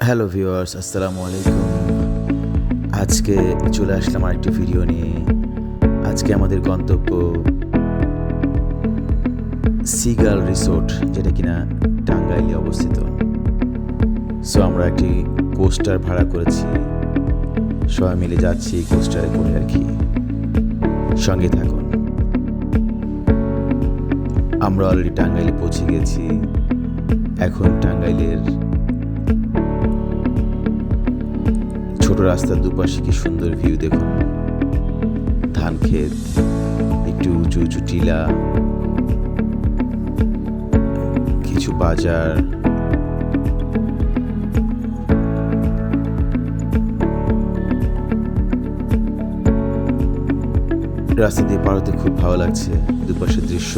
Hello viewers আসসালামু আলাইকুম আজকে চলে আসলাম আরেকটি ভিডিও নিয়ে। আজকে আমাদের গন্তব্য সিগাল রিসোর্ট যেটা কিনা টাঙ্গাইলে অবস্থিত। সো আমরা একটি কোস্টার ভাড়া করেছি। সবাই মিলে যাচ্ছি কোস্টারে করে আর কি। সঙ্গে থাকুন। আমরা অলরেডি টাঙ্গাইলে পৌঁছে গেছি। এখন টাঙ্গাইলের ছোট রাস্তার দুপাশে কি সুন্দর ভিউ দেখুন? ধান ক্ষেত একটু উঁচু উঁচু টিলা, কিছু বাজার। রাস্তা দিয়ে পার হতে খুব ভালো লাগছে। দুপাশের দৃশ্য,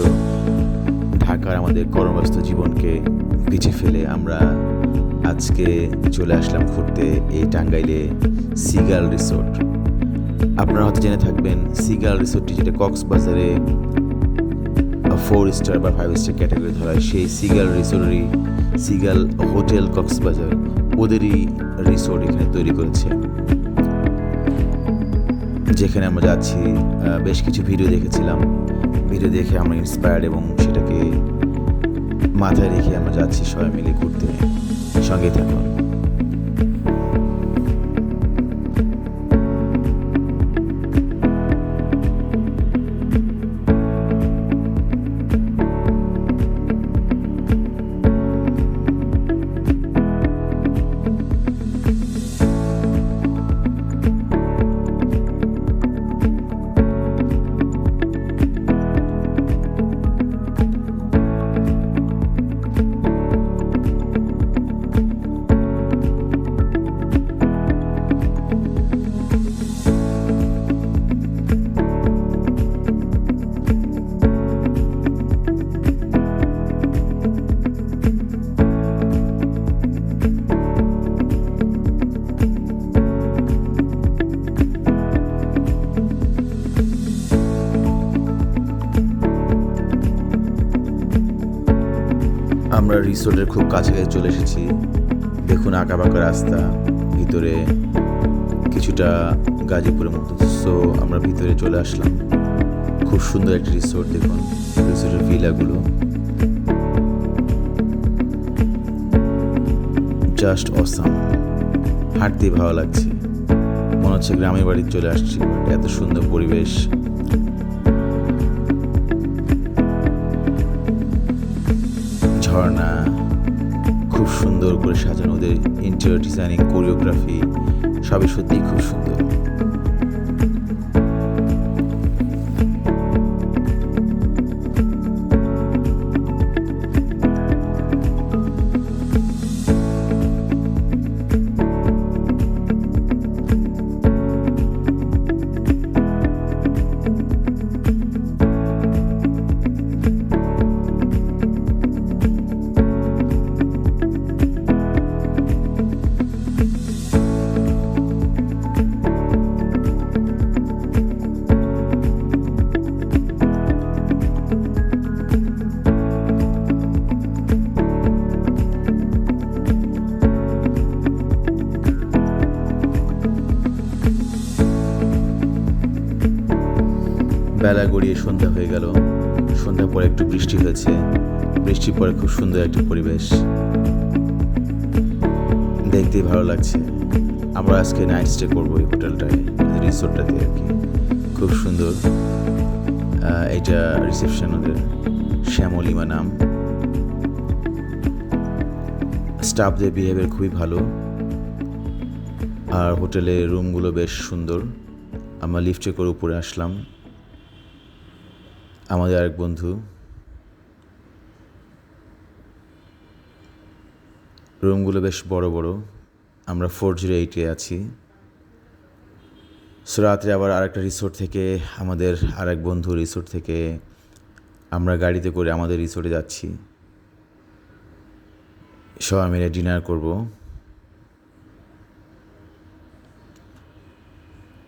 ঢাকার আমাদের কর্মব্যস্ত জীবনকে পিছে ফেলে আমরা আজকে চলে আসলাম ঘুরতে এই টাঙ্গাইলে সিগাল রিসোর্ট। আপনারা হয়তো জেনে থাকবেন, সিগাল রিসোর্টটি যেটা কক্সবাজারে ফোর স্টার বা ফাইভ স্টার ক্যাটাগরি ধরা হয়, সেই সিগাল রিসোর্টেরই সিগাল হোটেল কক্সবাজার ওদেরই রিসোর্ট এখানে তৈরি করেছে। যেখানে আমরা যাচ্ছি বেশ কিছু ভিডিও দেখেছিলাম। ভিডিও দেখে আমরা ইন্সপায়ার্ড এবং সেটাকে মাথায় রেখে আমরা যাচ্ছি সবাই মিলে ঘুরতে। সঙ্গে থাকুন। আমরা রিসোর্টের খুব কাছাকাছি চলে এসেছি। দেখুন আঁকা বাঁকা রাস্তা, ভিতরে কিছুটা গাজীপুরের মতো। সো আমরা ভিতরে চলে আসলাম। খুব সুন্দর একটি রিসোর্ট দেখুন, রিসোর্টের ভিলাগুলো। জাস্ট অসাম হাঁটতে ভালো লাগছে। মনে হচ্ছে গ্রামের বাড়ি চলে আসছি। এত সুন্দর পরিবেশ। ঝর্ণা খুব সুন্দর করে সাজানো ওদের ইন্টেরিয়র ডিজাইনিং কোরিওগ্রাফি সবই সত্যিই খুব সুন্দর। বেলা গড়িয়ে সন্ধ্যা হয়ে গেল। সন্ধ্যা পরে একটু বৃষ্টি হয়েছে। বৃষ্টির পরে খুব সুন্দর একটা পরিবেশ। দেখতেই ভালো লাগছে। আমরা আজকে নাইট স্টে করব এই হোটেলটায় রিসোর্টটাতে আর কি। খুব সুন্দর। এটা রিসেপশন ওদের। শ্যামলিমা নাম। স্টাফদের বিহেভিয়ার খুবই ভালো। আর হোটেলের রুমগুলো বেশ সুন্দর। আমরা লিফটে করে উপরে আসলাম। আমাদের আরেক বন্ধু। রুমগুলো বেশ বড় বড়। আমরা ফোর জিরো এইটে আছি। সো রাত্রে আবার আরেকটা রিসোর্ট থেকে আমাদের আরেক বন্ধু রিসোর্ট থেকে আমরা গাড়িতে করে আমাদের রিসোর্টে যাচ্ছি। সবাই মিলে ডিনার করব।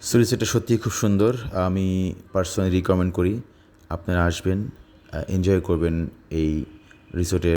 সো সত্যিই খুব সুন্দর। আমি পার্সোনালি রিকমেন্ড করি। আপনারা আসবেন এনজয় করবেন এই রিসোর্টের